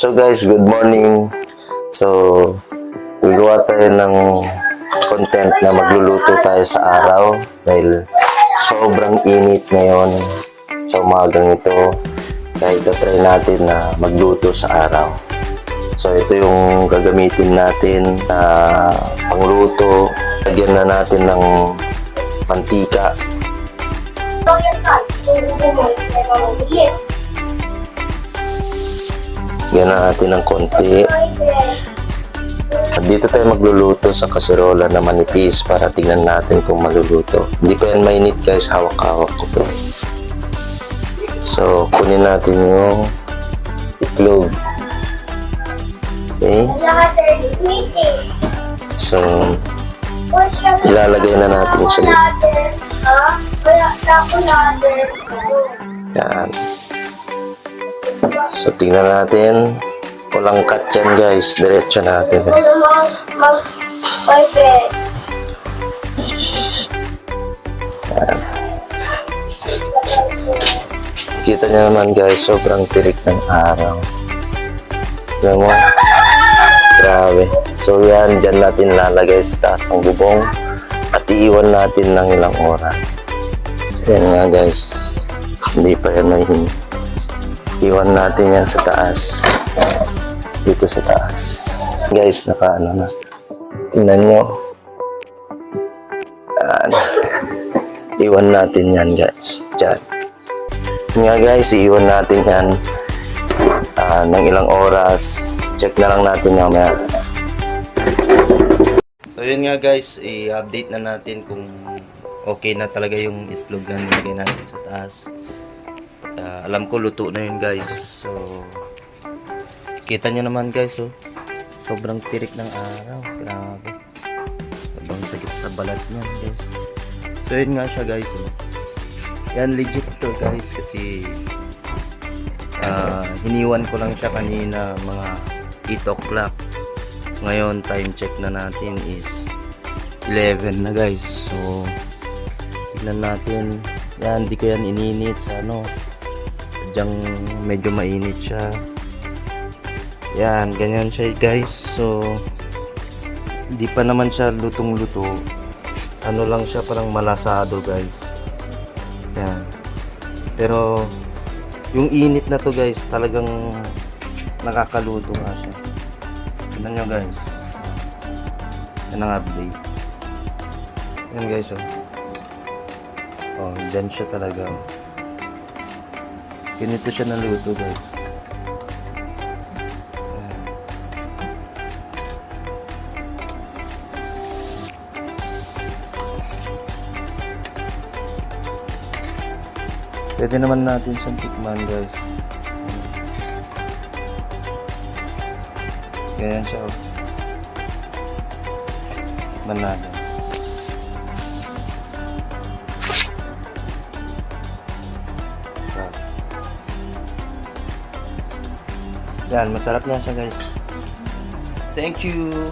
So guys, good morning. So, gagawa tayo ng content na magluluto tayo sa araw dahil sobrang init ngayon sa umagang ito. Kaya itatry natin na magluto sa araw. So, ito yung gagamitin natin na pangluto. Lagyan na natin ng mantika. Yes. Na natin ng konti. At dito tayo magluluto sa kaserola na manipis para tingnan natin kung maluluto. Hindi pa yan mainit guys, hawak-hawak ko po. So, kunin natin yung itlog. Okay? So, Ilalagay na natin siya yan. So, tingnan natin. Walang cut yan guys. Diretso natin. Boyfriend? Kita niyo naman guys, sobrang tirik ng araw. Tignan mo. Grabe. So yan, dyan natin lalagay sa taas ng bubong at iiwan natin ng ilang oras. So yan nga guys, hindi pa yan mahingi. Iwan natin yan sa taas. Dito sa taas. Guys, naka ano na. Tingnan nyo. Yan. Iwan natin yan guys. Yun nga guys, iiwan natin yan ah, ng ilang oras. Check na lang natin mamaya. So yun nga guys, i-update na natin kung okay na talaga yung itlog na nilagay natin sa taas. Ah, alam ko luto na yun guys. So kita nyo naman guys, oh. sobrang tirik ng araw. Grabe. Sobrang sakit sa balat niyan guys. So yun nga siya guys. Oh. Yan legit to guys kasi ah, hiniwan ko lang siya kanina mga 8 o'clock. Ngayon time check na natin is 11 na guys. So tignan natin. Yan, di ko yan ininit sa ano. Sadyang medyo mainit siya. Yan, ganyan siya guys. So di pa naman siya lutong-luto. Ano lang siya parang malasado guys. Yan. Pero yung init na to guys, talagang nakakaluto nga siya. Tignan nyo guys. Yan ang update. Yan guys oh. Oh, dyan siya talaga. Ganito siya naluto guys. Pwede naman natin siyang tikman guys. Ganyan siya. oh. Yan, masarap na siya guys. Thank you.